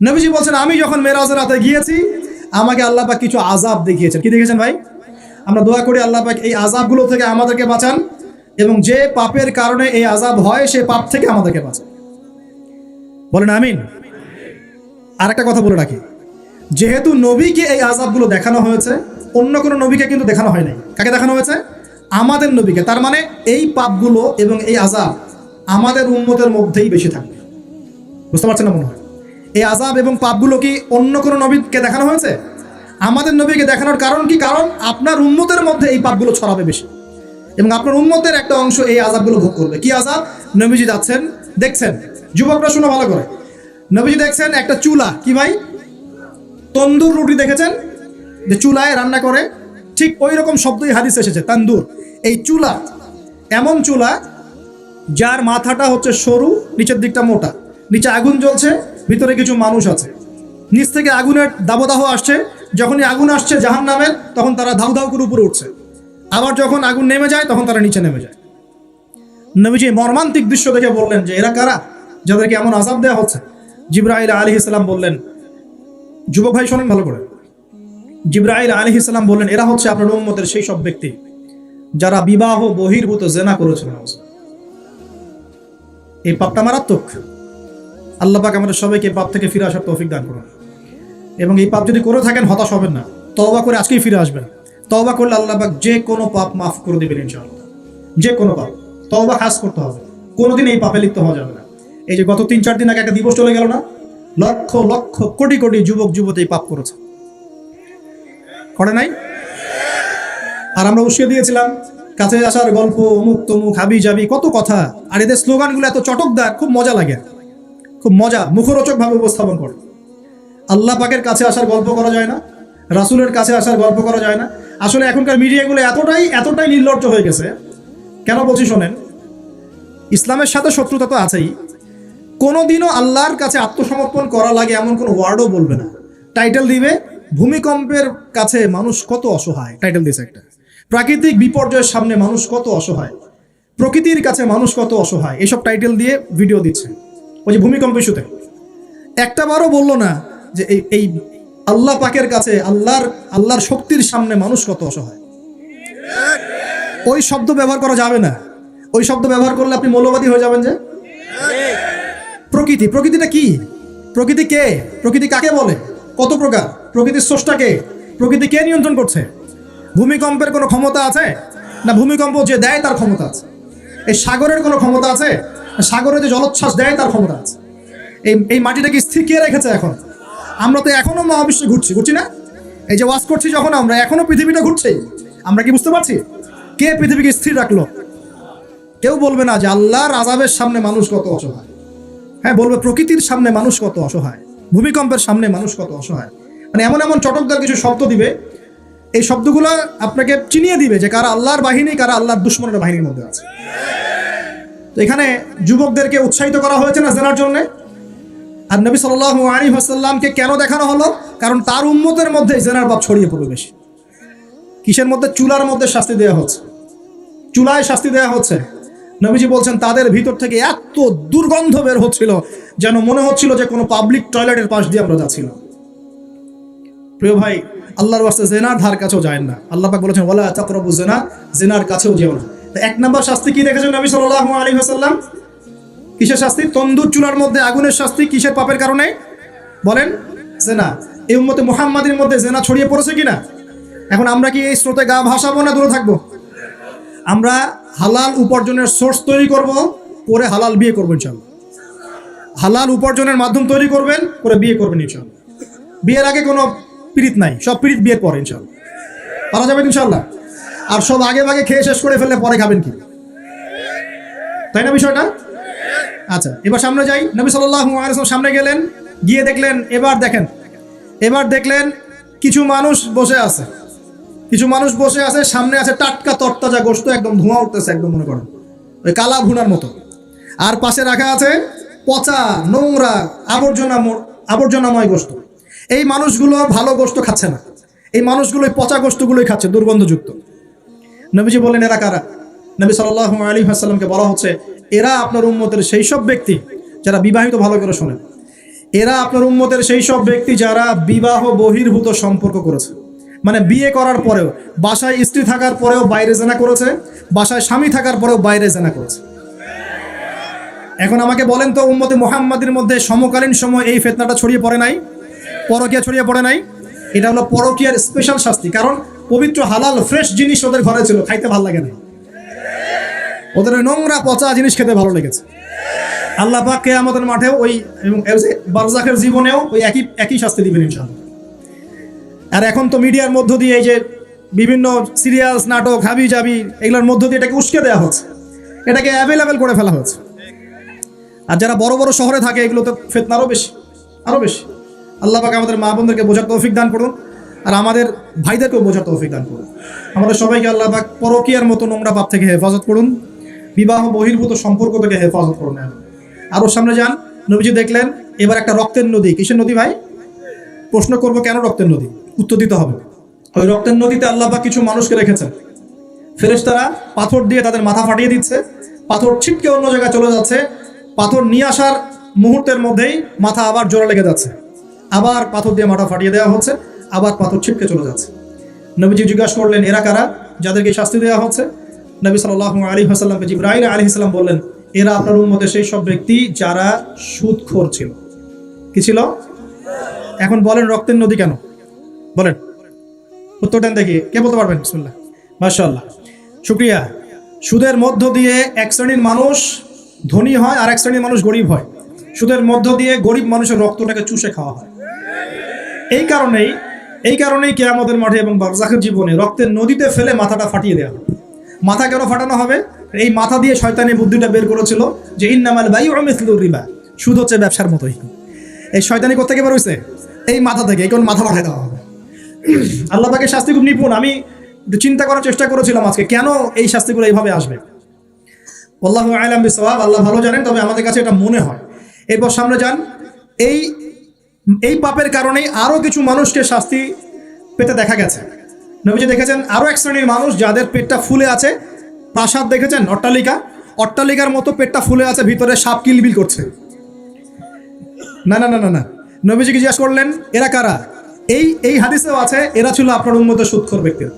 নবীজি বলছেন, আমি যখন মেরাজের রাতে গিয়েছি, আমাকে আল্লাহ পাক কিছু আজাব দেখিয়েছেন। কি দেখেছেন ভাই? আমরা দোয়া করি আল্লাহ পাক এই আজাবগুলো থেকে আমাদেরকে বাঁচান এবং যে পাপের কারণে এই আজাব হয়, সে পাপ থেকে আমাদেরকে বাঁচান। বলেন, আমিন। আর একটা কথা বলে রাখি, যেহেতু নবীকে এই আজাবগুলো দেখানো হয়েছে, অন্য কোনো নবীকে কিন্তু দেখানো হয় নাই। কাকে দেখানো হয়েছে? আমাদের নবীকে। তার মানে এই পাপগুলো এবং এই আজাব আমাদের উন্মতের মধ্যেই বেশি থাকবে। বুঝতে পারছেন না মনে হয়? এই আজাব এবং পাপগুলো কি অন্য কোনো নবীকে দেখানো হয়েছে? আমাদের নবীকে দেখানোর কারণ কি? কারণ আপনার উন্মতের মধ্যে এই পাপগুলো ছড়াবে বেশি। এবং আপনার উন্মতের একটা অংশ এই আজাবগুলো ভোগ করবে। কি আজাব নবীজি যাচ্ছেন, দেখছেন। যুবকরা শুনে ভালো করে। নবীজি দেখছেন একটা চুলা। কি ভাই? তন্দুর রুটি দেখেছেন? যে চুলায় রান্না করে, ঠিক ওই রকম শব্দই হাদিস এসেছে, তান্দুর। এই চুলা এমন চুলা যার মাথাটা হচ্ছে সরু, নিচের দিকটা মোটা। নিচে আগুন জ্বলছে ভিতরে কিছু মানুষ আছে। নিচ থেকে আগুনের দাবদাহ আসছে। যখনই আগুন আসছে জাহান নামের তখন তারা ধাউ ধাউ করে উপরে উঠছে। আবার যখন আগুন নেমে যায়, তখন তারা নিচে নেমে যায়। নবীজি মর্মান্তিক দৃশ্য দেখে বললেন, যে এরা কারা? যাদেরকে এমন আজাব দেওয়া হচ্ছে? জিব্রাইল আলী ইসলাম বললেন, যুবক ভাই, শোনেন ভালো করে। জিব্রাইল আলী ইসলাম বললেন, এরা হচ্ছে আপনার উম্মতের সেই সব ব্যক্তি যারা বিবাহ বহির্ভূত জেনা করেছিল। এই পাপটা মারাত্মক। আল্লাহ পাক আমাদের সবাইকে পাপ থেকে ফিরে আসার তৌফিক দান করুন। এবং এই পাপ যদি করে থাকেন, হতাশ হবেন না। তওবা করে আজকেই ফিরে আসবেন। তওবা করলে আল্লাহ পাক যে কোনো পাপ মাফ করে দেবেন ইনশাআল্লাহ। যে কোনো পাপ। তওবা খাস করতে হবে। কোনোদিন এই পাপে লিপ্ত হওয়া যাবে না। এই যে গত তিন চার দিন আগে একটা দিবস চলে গেল না? লক্ষ লক্ষ, কোটি কোটি যুবক, যুবতী পাপ করেছে। করে নাই? আর আমরা উস্কিয়ে দিয়েছিলাম, কাছে আসার গল্প, অমুক তমুক হাবি জাবি কত কথা। আর এদের স্লোগানগুলো এত চটকদার, খুব মজা লাগে। খুব মজা, মুখরোচক ভাবে উপস্থাপন করে আল্লাহ পাকের কাছে আসার গল্প করা যায় না, রাসূলের কাছে আসার গল্প করা যায় না। আসলে এখনকার মিডিয়াগুলো এতটাই এতটাই নির্লজ্জ হয়ে গেছে। কেন বলছি শোনেন, ইসলামের সাথে শত্রুতা তো আছেই। কোনোদিনও আল্লাহর কাছে আত্মসমর্পণ করা লাগে এমন কোনো ওয়ার্ডও বলবে না। টাইটেল দিবে, ভূমিকম্পের কাছে মানুষ কত অসহায় টাইটেল দিয়েছে একটা। প্রাকৃতিক বিপর্যয়ের সামনে মানুষ কত অসহায়, প্রকৃতির কাছে মানুষ কত অসহায়, এসব টাইটেল দিয়ে ভিডিও দিচ্ছে। ওই যে ভূমিকম্প ইস্যুতে। একটা বারও বলল না যে এই এই আল্লাহ পাকের কাছে আল্লাহর আল্লাহর শক্তির সামনে মানুষ কত অসহায়। ওই শব্দ ব্যবহার করা যাবে না। ওই শব্দ ব্যবহার করলে আপনি মৌলবাদী হয়ে যাবেন যে। প্রকৃতি, প্রকৃতিটা কি? প্রকৃতি কে? প্রকৃতি কাকে বলে? কত প্রকার? প্রকৃতির স্রষ্টা কে? প্রকৃতি কে নিয়ন্ত্রণ করছে? ভূমিকম্পের কোনো ক্ষমতা আছে? না, ভূমিকম্প যে দেয় তার ক্ষমতা আছে। এই সাগরের কোনো ক্ষমতা আছে? সাগরে যে জলোচ্ছ্বাস দেয়, তার ক্ষমতা আছে। এই এই মাটিটাকে স্থির কে রেখেছে এখন? আমরা তো এখনও মহাবিশ্বে ঘুরছি ঘুরছি না? এই যে ওয়াজ করছি যখন আমরা, এখনও পৃথিবীটা ঘুরছি। আমরা কি বুঝতে পারছি? কে পৃথিবীকে স্থির রাখল? কেউ বলবে না যে আল্লাহর আজাবের সামনে মানুষ কত অসহায়। হ্যাঁ বলবে প্রকৃতির সামনে মানুষ কত অসহায়। ভূমিকম্পের সামনে মানুষ কত অসহায়। মানে এমন এমন চটকদার কিছু শব্দ দিবে। এই শব্দগুলো আপনাকে চিনিয়ে দিবে যে কারা আল্লাহর বাহিনী, কারা আল্লাহর দুশ্মনের বাহিনীর মধ্যে আছে। তো এখানে যুবকদেরকে উৎসাহিত করা হয়েছে না জেনার জন্যে? আর নবী সাল্লাহ আলী হাসাল্লামকে কেন দেখানো হলো? কারণ তার উম্মতের মধ্যে জেনার বাপ ছড়িয়ে পড়বে বেশি। কিসের মধ্যে? চুলার মধ্যে শাস্তি দেওয়া হচ্ছে। চুলায় শাস্তি দেওয়া হচ্ছে। নবীজি বলছেন, তাদের ভিতর থেকে এত দুর্গন্ধ বের হচ্ছিল, যেন মনে হচ্ছিল যে কোনো পাবলিক টয়লেটের পাশ দিয়ে আমরা যাচ্ছিলাম। প্রিয় ভাই, আল্লাহর ওয়াস্তে জেনার ধার কাছেও যায় না। আল্লাহ পাক বলেছেন, ওয়ালা তাকরাবু জেনা, জেনার কাছেও যেও না। এক নম্বর শাস্তি কি দেখেছেন নবী সাল্লাল্লাহু আলাইহি ওয়াসাল্লাম? কিসের শাস্তি? তন্দুর চুলার মধ্যে আগুনের শাস্তি কিসের পাপের কারণে? বলেন, জেনা। এই উম্মতে মুহাম্মাদের মধ্যে জেনা ছড়িয়ে পড়েছে কিনা? এখন আমরা কি এই স্রোতে গা ভাসাবো না দূরে থাকব? আমরা হালাল উপার্জনের সোর্স তৈরি করব করে হালাল বিয়ে করব ইনশাল্লাহ হালাল উপার্জনের মাধ্যম তৈরি করবেন করে বিয়ে করবেন ইনশাল্লাহ বিয়ের আগে কোনো পীড়িত নাই, সব পীড়িত বিয়ের পরে ইনশাল্লাহ পারা যাবে ইনশাল্লাহ আর সব আগে ভাগে খেয়ে শেষ করে ফেললে পরে খাবেন কি? তাই না বিষয়টা? আচ্ছা এবার সামনে যাই। নবী আলাইহি সামনে গেলেন, গিয়ে দেখলেন, এবার দেখেন, এবার দেখলেন কিছু মানুষ বসে আছে। কিছু মানুষ বসে আছে, সামনে আছে টাটকা তরতাজা গোস্ত, একদম ধোঁয়া উঠতেছে, একদম মনে করেন। ওই কালা ভুনার মতো। আর পাশে রাখা আছে পচা, নোংরা, আবর্জনা আবর্জনাময় গোস্ত। এই মানুষগুলো ভালো গোস্ত খাচ্ছে না। এই মানুষগুলো পচা গোস্তগুলোই খাচ্ছে, দুর্গন্ধযুক্ত। নবীজি বললেন এরা কারা? নবী সাল্লাহ আলী হাসাল্লামকে বলা হচ্ছে, এরা আপনার উম্মতের সেই সব ব্যক্তি যারা বিবাহিত ভালো করে শোনেন এরা আপনার উম্মতের সেই সব ব্যক্তি যারা বিবাহ বহির্ভূত সম্পর্ক করেছে। মানে বিয়ে করার পরেও, বাসায় স্ত্রী থাকার পরেও বাইরে জেনা করেছে, বাসায় স্বামী থাকার পরেও বাইরে জেনা করেছে। এখন আমাকে বলেন তো, উম্মতে মোহাম্মদের মধ্যে সমকালীন সময় এই ফেতনাটা ছড়িয়ে পড়ে নাই? পরকিয়া ছড়িয়ে পড়ে নাই? এটা হলো পরকিয়ার স্পেশাল শাস্তি। কারণ পবিত্র, হালাল ফ্রেশ জিনিস ওদের ঘরে ছিল, খাইতে ভালো লাগে না। ওদের নোংরা পচা জিনিস খেতে ভালো লেগেছে। আল্লাহ পাক আমাদের মাঠেও ওই, এবং বারজাখের জীবনেও ওই একই একই শাস্তি দিবেন ইনশাআল্লাহ। আর এখন তো মিডিয়ার মধ্য দিয়ে এই যে বিভিন্ন সিরিয়ালস, নাটক হাবি জাবি এগুলোর মধ্য দিয়ে এটাকে উস্কে দেওয়া হচ্ছে। এটাকে অ্যাভেলেবেল করে ফেলা হচ্ছে। আর যারা বড় বড় শহরে থাকে, এগুলো তো ফেতনা আরও বেশি আরও বেশি। আল্লাহ পাক আমাদের মা বোনদেরকে বোঝার তৌফিক দান করুন। আর আমাদের ভাইদেরকেও বোঝার তৌফিক দান করুন। আমাদের সবাইকে আল্লাহ পাক পরকিয়ার মতো নোংরা পাপ থেকে হেফাজত করুন। বিবাহ বহির্ভূত সম্পর্ক থেকে হেফাজত করুন আরও সামনে যান, নবীজি দেখলেন, এবার একটা রক্তের নদী। কিসের নদী ভাই? প্রশ্ন করব, কেন রক্তের নদী? উত্তর দিতে হবে। ওই রক্তের নদীতে আল্লাহ পাক কিছু মানুষকে রেখেছেন। ফেরেশতারা পাথর দিয়ে তাদের মাথা ফাটিয়ে দিচ্ছে। পাথর ছিটকে অন্য জায়গায় চলে যাচ্ছে। পাথর নিয়ে আসার মুহূর্তের মধ্যেই মাথা আবার জোড়া লেগে যাচ্ছে। আবার পাথর দিয়ে মাথা ফাটিয়ে দেওয়া হচ্ছে। আবার পাথর ছিটকে চলে যাচ্ছে। নবীজি জিজ্ঞাসা করলেন, এরা কারা? যাদেরকে শাস্তি দেওয়া হচ্ছে? নবী সাল্লাহ আলী হাসাল্লামকে জিব্রাহিল আলী ইসলাম বললেন, এরা আপনার উন্মতে সেই সব ব্যক্তি যারা সুদখোর ছিল। কি ছিল? এখন বলেন রক্তের নদী কেন? বলেন। উত্তর দেন দেখি, কে বলতে পারবেন? বিসমুল্লাহ। মাশাআল্লাহ। শুক্রিয়া। সুদের মধ্য দিয়ে এক শ্রেণির মানুষ ধনী হয় আর এক শ্রেণির মানুষ গরিব হয়। সুদের মধ্য দিয়ে গরিব মানুষের রক্তটাকে চুষে খাওয়া হয়। এই কারণেই এই কারণেই কেয়ামতের মাঠে এবং বারজাখের জীবনে রক্তের নদীতে ফেলে মাথাটা ফাটিয়ে দেওয়া হবে। মাথা কেন ফাটানো হবে? এই মাথা দিয়ে শয়তানি বুদ্ধিটা বের করেছিল যে ইন্নামাল বাই মিসলুর রিবা, সুদ হচ্ছে ব্যবসার মতোই। এই শয়তানি কোথেকে বের হয়েছে এই মাথা থেকে, এই কোন মাথা পাঠাই দেওয়া হবে। আল্লাহ পাকে শাস্তি খুব নিপুণ। আমি চিন্তা করার চেষ্টা করেছিলাম আজকে, কেন এই শাস্তিগুলো এইভাবে আসবে? আল্লাহ আলাম বিসওয়াব, আল্লাহ ভালো জানেন, তবে আমাদের কাছে এটা মনে হয়। এরপর সামনে যান। এই এই পাপের কারণেই আরও কিছু মানুষকে শাস্তি পেতে দেখা গেছে। নবীজি দেখেছেন আরও এক শ্রেণির মানুষ যাদের পেটটা ফুলে আছে। প্রাসাদ দেখেছেন? অট্টালিকা। অট্টালিকার মতো পেটটা ফুলে আছে, ভিতরে সাপ কিলবিল করছে। না না না না না। নবীজিকে জিজ্ঞাসা করলেন, এরা কারা? এই এই হাদিসেও আছে, এরা ছিল আপনার উন্মত সুৎখর ব্যক্তির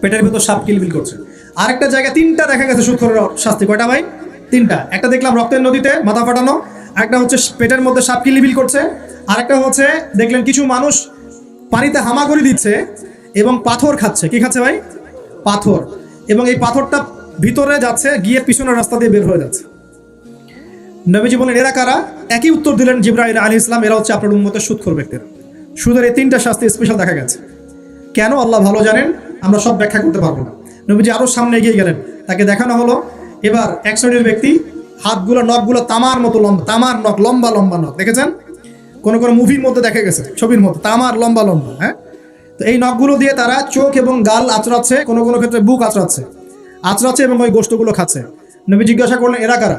পেটের ভিতর সাপ কিলবিল করছে। আরেকটা জায়গায় তিনটা দেখা গেছে সুৎখরের শাস্তি। কয়টা ভাই? তিনটা। একটা দেখলাম রক্তের নদীতে মাথা ফাটানো একটা হচ্ছে পেটের মধ্যে সাপ কিলবিল করছে। আরেকটা হচ্ছে, দেখলেন কিছু মানুষ পানিতে হামাগুড়ি দিচ্ছে এবং পাথর খাচ্ছে। কি খাচ্ছে ভাই? পাথর। এবং এই পাথরটা ভিতরে যাচ্ছে, গিয়ে পিছনের রাস্তা দিয়ে বের হয়ে যাচ্ছে। নবীজি বলেন এরা কারা? একই উত্তর দিলেন জিব্রাহিল আলী ইসলাম এরা হচ্ছে আপনার উন্মতের সুৎখর ব্যক্তিরা। সুদের এই তিনটা শাস্তি স্পেশাল দেখা গেছে। কেন আল্লাহ ভালো জানেন? আমরা সব ব্যাখ্যা করতে পারব না। নবীজি আরও সামনে এগিয়ে গেলেন। তাকে দেখানো হলো। এবার এক শ্রেণির ব্যক্তি হাতগুলো, নখগুলো তামার মতো লম্বা, তামার নখ, লম্বা লম্বা নখ। দেখেছেন? কোনো কোনো মুভির মধ্যে দেখা গেছে, ছবির মধ্যে, তামার লম্বা লম্বা হ্যাঁ? তো এই নখগুলো দিয়ে তারা চোখ এবং গাল আচড়াচ্ছে, কোনো কোনো ক্ষেত্রে বুক আচড়াচ্ছে আচড়াচ্ছে এবং ওই গোষ্ঠগুলো খাচ্ছে। নবী জিজ্ঞাসা করলেন, এরা কারা?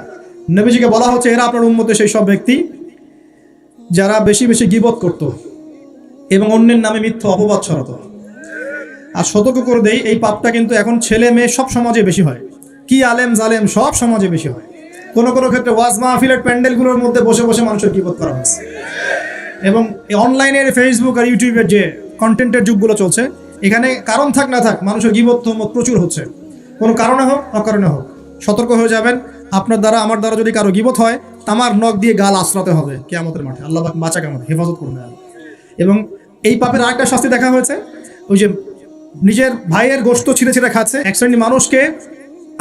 নবীজিকে বলা হচ্ছে, এরা আপনার উন্মতে সেই সব ব্যক্তি যারা বেশি বেশি গিবত করত এবং অন্যের নামে মিথ্য অপবাদ ছড়াতো। আর সতর্ক করে দেই, এই পাপটা কিন্তু এখন ছেলে মেয়ে সব সমাজে বেশি হয়। কি আলেম জালেম সব সমাজে বেশি হয়। কোনো কোনো ক্ষেত্রে ওয়াজ মাহফিলের প্যান্ডেলগুলোর মধ্যে বসে বসে মানুষের গিবত করা হচ্ছে এবং অনলাইনের ফেসবুক আর ইউটিউবের যে কন্টেন্টের যুগগুলো চলছে, এখানে কারণ থাক না থাক মানুষের গিবত তহমত প্রচুর হচ্ছে। কোনো কারণে হোক, অকারণে হোক, সতর্ক হয়ে যাবেন। আপনার দ্বারা, আমার দ্বারা যদি কারও গিবত হয়, তামার নখ দিয়ে গাল আশ্রাতে হবে কে আমাদের মাঠে। আল্লাহ বাঁচা কেমন হেফাজত আল্লাহ। এবং এই পাপের আরেকটা শাস্তি দেখা হয়েছে, ওই যে নিজের ভাইয়ের গোস্ত ছিঁড়ে ছিঁড়ে খাচ্ছে। এক শ্রেণির মানুষকে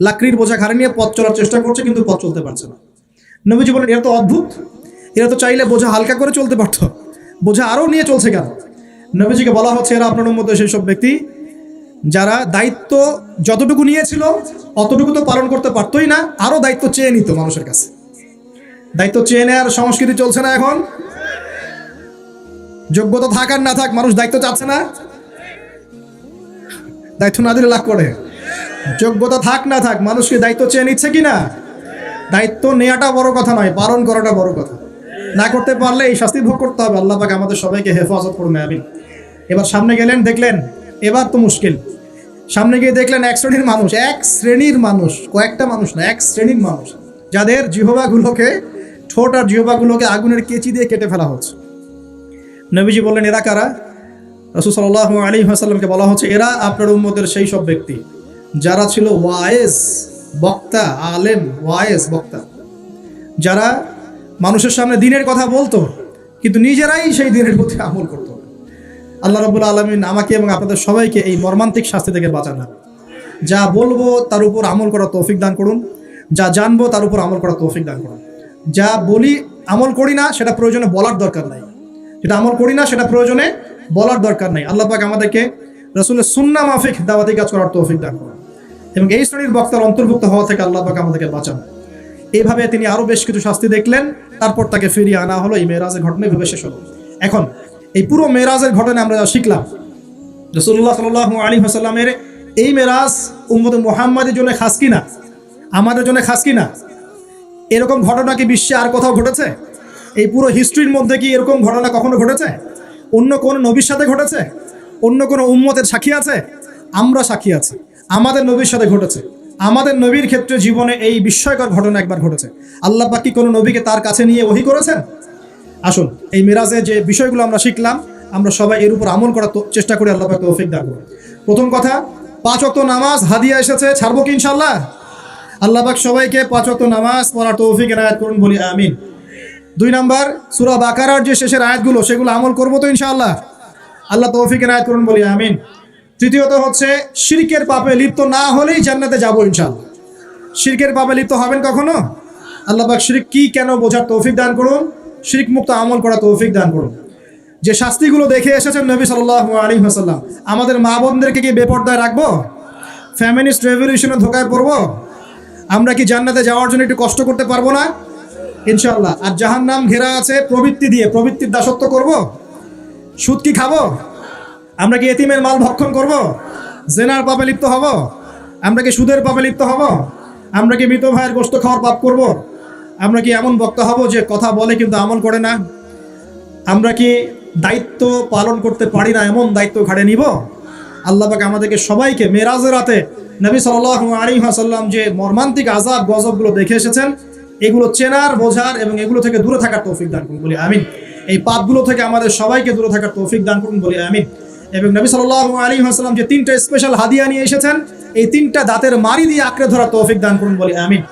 লাকড়ির বোঝা ঘাড়ে নিয়ে পথ চলার চেষ্টা করছে, কিন্তু পথ চলতে পারছে না। নবীজি বলেন এরা তো অদ্ভুত। এরা তো চাইলে বোঝা হালকা করে চলতে পারতো। বোঝা আরও নিয়ে চলছে কেন? নবীজিকে বলা হচ্ছে, এরা আপনার মধ্যে সেই সব ব্যক্তি যারা দায়িত্ব যতটুকু নিয়েছিল, অতটুকু তো পালন করতে পারতোই না আরও দায়িত্ব চেয়ে নিত মানুষের কাছে। দায়িত্ব চেয়ে নেওয়ার সংস্কৃতি চলছে না এখন। যোগ্যতা থাক আর না থাক, মানুষ দায়িত্ব চাচ্ছে না। দায়িত্ব না দিলে লাভ করে। যোগ্যতা থাক না থাক, মানুষকে দায়িত্ব চেয়ে নিচ্ছে কি না দায়িত্ব নেওয়াটা বড় কথা নয়, পালন করাটা বড় কথা। না করতে পারলে এই শাস্তি ভোগ করতে হবে, আল্লাহ আমাদের সবাইকে হেফাজত করুন আমি এবার সামনে গেলেন, দেখলেন, এবার তো মুশকিল। সামনে গিয়ে দেখলেন এক শ্রেণির মানুষ, এক শ্রেণির মানুষ, কয়েকটা মানুষ না, এক শ্রেণির মানুষ, যাদের জিহবাগুলোকে, ঠোঁট আর জিহবাগুলোকে আগুনের কেচি দিয়ে কেটে ফেলা হচ্ছে। নবীজি বললেন, এরা কারা? রসুল সাল্লাহ আলী হাসাল্লামকে বলা হচ্ছে, এরা আপনার উম্মতের সেই সব ব্যক্তি। যারা ছিল ওয়ায়েস, বক্তা, আলেম, ওয়ায়েস, বক্তা। যারা মানুষের সামনে দিনের কথা বলতো, কিন্তু নিজেরাই সেই দিনের প্রতি আমল করতো। আল্লাহ রবুল আলমিন আমাকে এবং আপনাদের সবাইকে এই মর্মান্তিক শাস্তি থেকে বাঁচান যা বলব তার উপর আমল করার তৌফিক দান করুন। যা জানব তার উপর আমল করার তৌফিক দান করুন। যা বলি, আমল করি না, সেটা প্রয়োজনে বলার দরকার নাই। যেটা আমল করি না, সেটা প্রয়োজনে বলার দরকার নাই। আল্লাহ পাক আমাদেরকে রসুলের সুন্না মাফিক দাওয়াতি কাজ করার তৌফিক দান করুন। এবং এই শ্রেণির বক্তার অন্তর্ভুক্ত হওয়া থেকে আল্লাহ পাক আমাদেরকে বাঁচান। এইভাবে তিনি আরও বেশ কিছু শাস্তি দেখলেন, তারপর তাকে ফিরিয়ে আনা হলো, এই মেয়েরাজের ঘটনা ভেবে শেষ হলো। এখন, এই পুরো মেয়েরাজের ঘটনা আমরা শিখলাম রসুল্লাহ সাল আলী হাসাল্লামের এই মেরাজ উম্মদ মোহাম্মদের জন্য খাস কিনা আমাদের জন্য খাস কিনা এরকম ঘটনা কি বিশ্বে আর কোথাও ঘটেছে? এই পুরো হিস্ট্রির মধ্যে কি এরকম ঘটনা কখনো ঘটেছে? অন্য কোন নবীর সাথে ঘটেছে? অন্য কোনো উম্মতের সাক্ষী আছে? আমরা সাক্ষী আছি। আমাদের নবীর সাথে ঘটেছে। আমাদের নবীর ক্ষেত্রে জীবনে এই বিস্ময়কর ঘটনা একবার ঘটেছে। আল্লাহ পাক কি কোনো নবীকে তার কাছে নিয়ে ওহি করেছেন? আসুন, এই মিরাজে যে বিষয়গুলো আমরা শিখলাম, আমরা সবাই এর উপর আমল করার চেষ্টা করি, আল্লাহ পাক তৌফিক দান করুন। প্রথম কথা, পাঁচ অক্ত নামাজ, হাদিয়া এসেছে, ছাড়বো কি ইনশাল্লাহ আল্লাহ পাক সবাইকে পাঁচ অক্ত নামাজ পড়ার তৌফিক এনায়াত করুন, বলি আমিন। দুই নাম্বার, সুরা বাকারার যে শেষের আয়াতগুলো, সেগুলো আমল করব তো ইনশাআল্লাহ? আল্লাহ তৌফিক এনায়াত করুন বলি, আমিন। তৃতীয়ত হচ্ছে, শিরকের পাপে লিপ্ত না হলেই জান্নাতে যাব ইনশাআল্লাহ। শিরকের পাপে লিপ্ত হবেন কখনো? আল্লাহ পাক শিরিক কি কেন বোঝার তৌফিক দান করুন? শিরিক মুক্ত আমল করা তৌফিক দান করুন। যে শাস্তিগুলো দেখে এসেছেন নবী সাল্লাহ আলী হাসাল্লাম আমাদের মা বোনদেরকে কি বেপর্দায় রাখব? ফ্যামিলিস্ট রেভলিউশনে ধোকায় পড়ব? আমরা কি জান্নাতে যাওয়ার জন্য একটু কষ্ট করতে পারব না? ইনশাল্লাহ আর জাহান নাম ঘেরা আছে, প্রবৃত্তি দিয়ে প্রবৃত্তির দাসত্ব করব? সুদ কি খাব? আমরা কি এতিমের মাল ভক্ষণ করব? জেনার পাপে লিপ্ত হব? আমরা কি সুদের পাপে লিপ্ত হব? আমরা কি মৃত ভাইয়ের গোস্ত খাওয়ার পাপ করব? আমরা কি এমন বক্তা হব যে কথা বলে কিন্তু আমল করে না? আমরা কি দায়িত্ব পালন করতে পারি না এমন দায়িত্ব ঘাড়ে নিব? আল্লাহ পাক আমাদেরকে সবাইকে মেরাজের রাতে নবী সাল্লাহ আলী সাল্লাম যে মর্মান্তিক আজাব গজবগুলো দেখে এসেছেন, এগুলো চেনার, বোঝার এবং এগুলো থেকে দূরে থাকার তৌফিক দান করুন। বলি আমিন। এই পাপগুলো থেকে আমাদের সবাইকে দূরে থাকার তৌফিক দান করুন বলি আমি এবং নবী সাল্লাহ আলী আসসালাম যে তিনটা স্পেশাল হাদিয়া নিয়ে এসেছেন, এই তিনটা দাঁতের মারি দিয়ে আঁকড়ে ধরার তৌফিক দান করুন বলি আমিন।